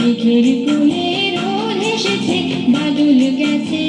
মেঘের কোলে রোদ এসেছে বাদল গেছে।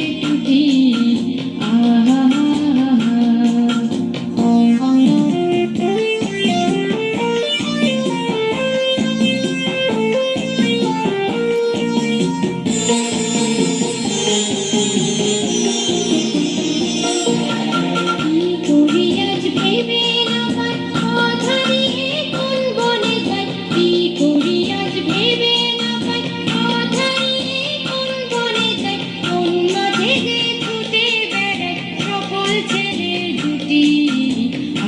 ছেড়ে জুটি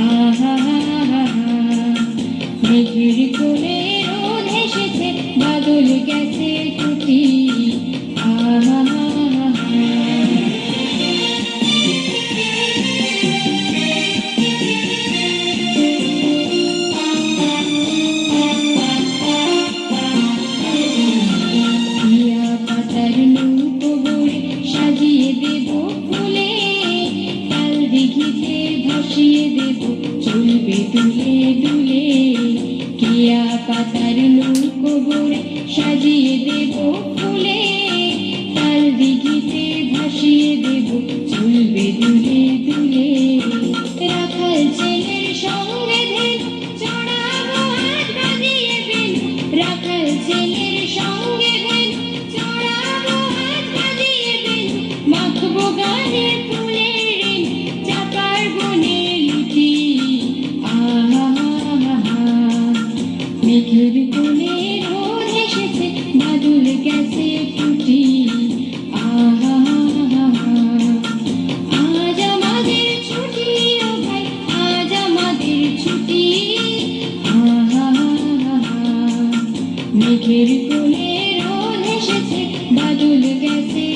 আহা। মেঘের কোলে রোদ এসেছে বাদল গেছে। দেব, চলবে দুলে দুলে। কেয়া পাতার নৌকো গড়ে সাজিয়ে দেব ফুলে। তাল দিঘিতে ভাসিয়ে দেব, চলবে দুলে দুলে। রাখাল ছেলের সঙ্গে ধেন চড়াবো হাত বাঁধিয়ে বেন রাখাল ছেলের সঙ্গে ধেন চড়াবো হাত বাঁধিয়ে বেন মাখবো গানের নদীর কোণে রোজ এসেছে, বাদল গেছে ফুটি। আজ আমাদের ছুটি ও ভাই, আজ আমাদের ছুটি। মেঘের কোণে রোজ এসেছে, বাদল গেছে